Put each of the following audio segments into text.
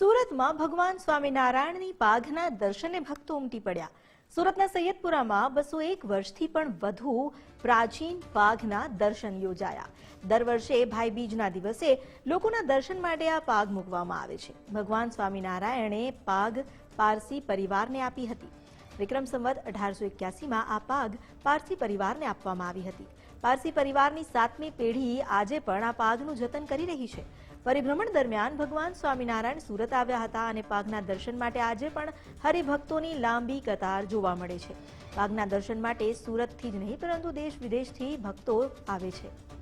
સુરતમાં ભગવાન સ્વામિનારાયણની પાઘના દર્શને ભક્તો ઉમટી પડ્યા. સુરતના સૈયદપુરામાં બસો એક વર્ષથી પણ વધુ પ્રાચીન પાઘના દર્શન યોજાયા. દર વર્ષે ભાઈ બીજના દિવસે લોકોના દર્શન માટે આ પાગ મૂકવામાં આવે છે. ભગવાન સ્વામિનારાયણે પાગ પારસી પરિવારને આપી હતી. વિક્રમ સંવત અઢારસો એક્યાસીમાં આ પાગ પારસી પરિવારને આપવામાં આવી હતી. પારસી પરિવારની સાતમી પેઢી આજે પણ આ પાગનું જતન કરી રહી છે. પરિભ્રમણ દરમિયાન ભગવાન સ્વામિનારાયણ સુરત આવ્યા હતા અને પાગના દર્શન માટે આજે પણ હરિભક્તોની લાંબી કતાર જોવા મળે છે. પાગના દર્શન માટે સુરતથી જ નહીં, પરંતુ દેશ વિદેશથી ભક્તો આવે છે.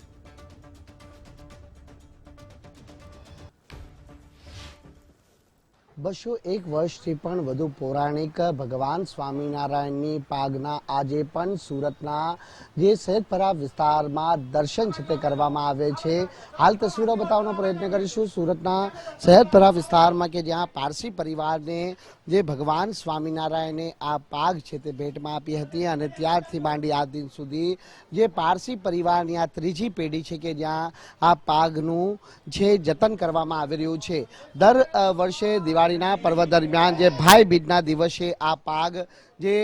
બસો એક વર્ષથી પણ વધુ પૌરાણિક ભગવાન સ્વામિનારાયણની પાગના આજે પણ સુરતના જે સૈદપરા વિસ્તારમાં દર્શન છે તે કરવામાં આવે છે. હાલ તસવીરો બતાવવાનો પ્રયત્ન કરીશું. સુરતના સૈદપરા વિસ્તારમાં કે જ્યાં પારસી પરિવારને જે ભગવાન સ્વામિનારાયણે આ પાગ છે તે ભેટમાં આપી હતી અને ત્યારથી માંડી આ દિન સુધી જે પારસી પરિવારની આ ત્રીજી પેઢી છે કે જ્યાં આ પાગનું જે જતન કરવામાં આવી રહ્યું છે. દર વર્ષે વર્ષે દિવાળીના પર્વ દરમિયાન જે ભાઈ બીજના દિવસે આ પાગ જે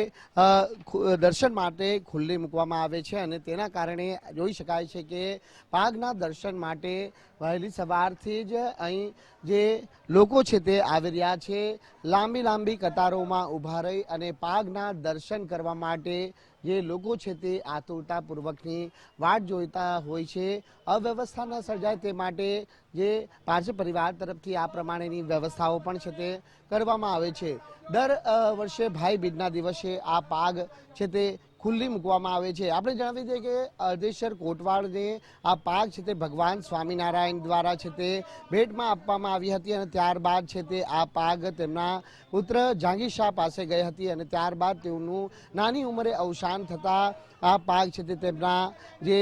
દર્શન માટે ખુલ્લી મૂકવામાં આવે છે અને તેના કારણે જોઈ શકાય છે કે પાગના દર્શન માટે વહેલી સવારથી જ અહીં જે લોકો છે તે આવી રહ્યા છે. લાંબી લાંબી કતારોમાં ઊભા રહી અને પાગના દર્શન કરવા માટે જે લોકો છે તે આતુરતાપૂર્વકની વાટ જોઈતા હોય છે. અવ્યવસ્થા ન સર્જાય તે માટે જે પારસી પરિવાર તરફથી આ પ્રમાણેની વ્યવસ્થાઓ પણ છે તે કરવામાં આવે છે. દર વર્ષે ભાઈ બીજના દિવસે આ પાગ છે તે ખુલ્લી મૂકવામાં આવે છે. આપણે જણાવી દઈએ કે અર્ધેશ્વર કોટવાડને આ પાગ છે તે ભગવાન સ્વામિનારાયણ દ્વારા છે તે ભેટમાં આપવામાં આવી હતી અને ત્યારબાદ છે તે આ પાગ તેમના પુત્ર જાંગી શાહ પાસે ગઈ હતી અને ત્યારબાદ તેઓનું નાની ઉંમરે અવસાન થતાં આ પાગ છે તે તેમના જે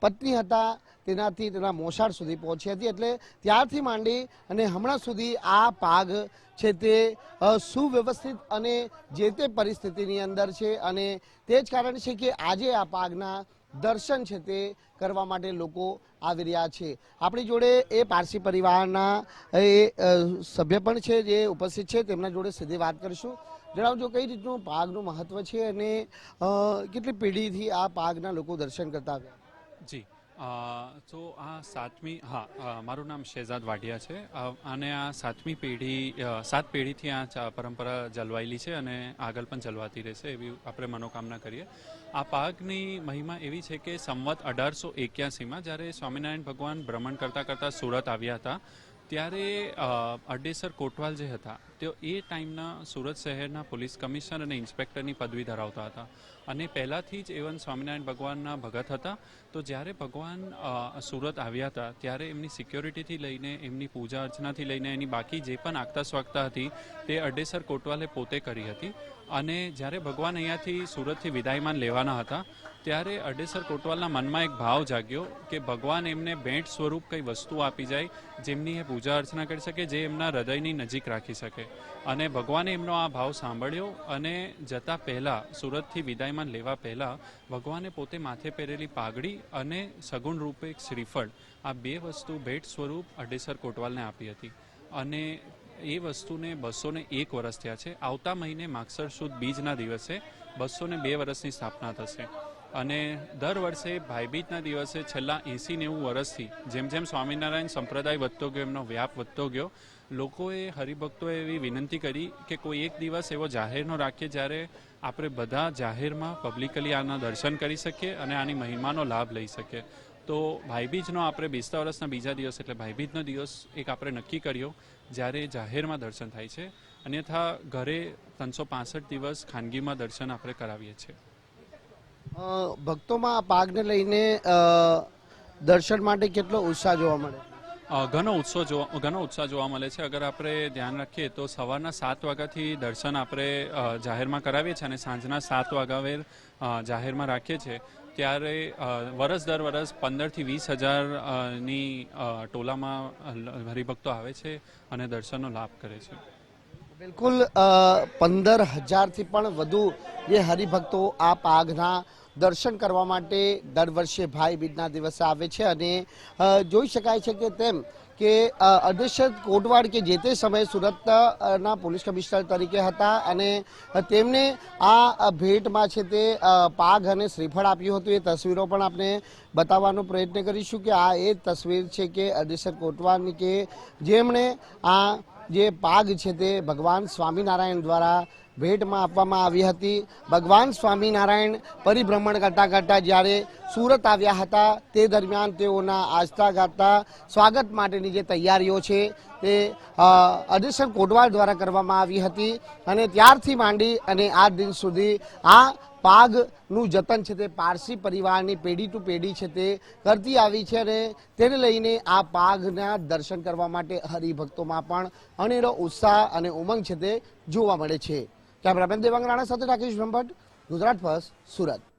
પત્ની હતા તેનાથી તેના મોસાળ સુધી પહોંચી હતી એટલે ત્યારથી માંડી અને હમણાં સુધી આ પાગ છે તે સુવ્યવસ્થિત અને જે તે પરિસ્થિતિની અંદર છે અને તે જ કારણ છે કે આજે આ પાગના દર્શન છે તે કરવા માટે લોકો આવી રહ્યા છે. આપણી જોડે એ પારસી પરિવારના એ સભ્ય પણ છે જે ઉપસ્થિત છે, તેમના જોડે સીધી વાત કરીશું. જણાવજો કઈ રીતનું પાગનું મહત્વ છે અને કેટલી પેઢીથી આ પાગના લોકો દર્શન કરતા આવ્યા? જી. તો આ સાતમી, હા મારું નામ શહેજાદ વાઢિયા છે. અને આ સાતમી પેઢી સાત પેઢીથી આ પરંપરા જળવાયેલી છે અને આગળ પણ જલવાતી રહેશે એવી આપણે મનોકામના કરીએ. આ પાકની મહિમા એવી છે કે સંવત અઢારસો એક્યાસીમાં જ્યારે સ્વામિનારાયણ ભગવાન ભ્રમણ કરતાં કરતાં સુરત આવ્યા હતા ત્યારે અડેસર કોટવાલ જે હતા, તેઓ એ ટાઈમના સુરત શહેરના પોલીસ કમિશનર અને ઇન્સ્પેક્ટરની પદવી ધરાવતા હતા. અને પહેલાંથી જ એવન સ્વામિનારાયણ ભગવાનના ભગત હતા. તો જ્યારે ભગવાન સુરત આવ્યા હતા, ત્યારે એમની સિક્યોરિટીથી લઈને, એમની પૂજા અર્ચનાથી લઈને, એની બાકી જે પણ આગતા સ્વાગતા હતી, તે અડેસર કોટવાલે પોતે કરી હતી. અને જ્યારે ભગવાન અહીંયાથી સુરતથી વિદાયમાન લેવાના હતા, ત્યારે અડેસર કોટવાલના મનમાં એક ભાવ જાગ્યો કે ભગવાન એમને ભેટ સ્વરૂપ કંઈ વસ્તુ આપી જાય, જેમની એ પૂજા અર્ચના કરી શકે, જે એમના હૃદયની નજીક રાખી શકે. અને ભગવાને એમનો આ ભાવ સાંભળ્યો અને જતા પહેલાં, સુરતથી વિદાયમાન લેવા પહેલાં, ભગવાને પોતે માથે પહેરેલી પાઘડી અને સગુણ રૂપે એક શ્રીફળ, આ બે વસ્તુ ભેટ સ્વરૂપ અડેસર કોટવાલને આપી હતી. અને એ વસ્તુને બસો એક વર્ષ થયા છે. આવતા મહિને માગસર સુદ બીજના દિવસે બસો ને બે વર્ષની સ્થાપના થશે. અને દર વર્ષે ભાઈબીજના દિવસે છેલ્લા એંસી નેવું વર્ષથી જેમ જેમ સ્વામિનારાયણ સંપ્રદાય વધતો ગયો, એમનો વ્યાપ વધતો ગયો, લોકોએ હરિભક્તોએ એવી વિનંતી કરી કે કોઈ એક દિવસ એવો જાહેરનો રાખીએ જ્યારે આપણે બધા જાહેરમાં પબ્લિકલી આના દર્શન કરી શકીએ અને આની મહિમાનો લાભ લઈ શકીએ. તો ભાઈબીજનો આપણે બેસતા વર્ષના બીજા દિવસ એટલે ભાઈબીજનો દિવસ એક આપણે નક્કી કર્યો જ્યારે જાહેરમાં દર્શન થાય છે. અન્યથા ઘરે ત્રણસો દિવસ ખાનગીમાં દર્શન આપણે કરાવીએ છીએ. ભક્તોમાં આ પાકને લઈને દર્શન માટે કેટલો ઉત્સાહ જોવા મળે? ઘણો ઉત્સવ જોવા ઘણો ઉત્સાહ જોવા મળે છે. અગર આપણે ધ્યાન રાખીએ તો સવારના સાત વાગ્યાથી દર્શન આપણે જાહેરમાં કરાવીએ છીએ અને સાંજના સાત વાગ્યાવેર જાહેરમાં રાખીએ છીએ. ત્યારે વરસ દર વરસ પંદરથી વીસ હજાર અ, ની અ, ટોલામાં હરિભક્તો આવે છે અને દર્શનનો લાભ કરે છે. બિલકુલ પંદર હજારથી પણ વધુ જે હરિભક્તો આ પાઘના દર્શન કરવા માટે દર વર્ષે ભાઈ બીજના દિવસે આવે છે અને જોઈ શકાય છે કે તેમ કે અધ્યક્ષ કોટવાડ કે જે તે સમયે સુરતના પોલીસ કમિશનર તરીકે હતા અને તેમને આ ભેટમાં છે તે પાઘ અને શ્રીફળ આપ્યું હતું. એ તસવીરો પણ આપણે બતાવવાનો પ્રયત્ન કરીશું કે આ એ તસવીર છે કે અધ્યક્ષ કોટવાડની કે જેમણે આ જે પાગ છે તે ભગવાન સ્વામિનારાયણ દ્વારા ભેટમાં આપવામાં આવી હતી. ભગવાન સ્વામિનારાયણ પરિભ્રમણ કરતા કરતા જ્યારે સુરત આવ્યા હતા તે દરમિયાન તેઓના આસ્થા ગાતા સ્વાગત માટેની જે તૈયારીઓ છે તે અ, અધિસર કોટવાલ દ્વારા કરવામાં આવી હતી અને ત્યારથી માંડી અને આ દિન સુધી આ પાગનું જતન છે તે પારસી પરિવારની પેઢી ટુ પેઢી છે તે કરતી આવી છે અને તેને લઈને આ પાગના દર્શન કરવા માટે હરિભક્તોમાં પણ અનેરો ઉત્સાહ અને ઉમંગ છે તે જોવા મળે છે. કેમેરામેન દેવાંગ રાણા સાથે રાકેશ બ્રહ્મભટ્ટ ગુજરાત ફર્સ્ટ સુરત.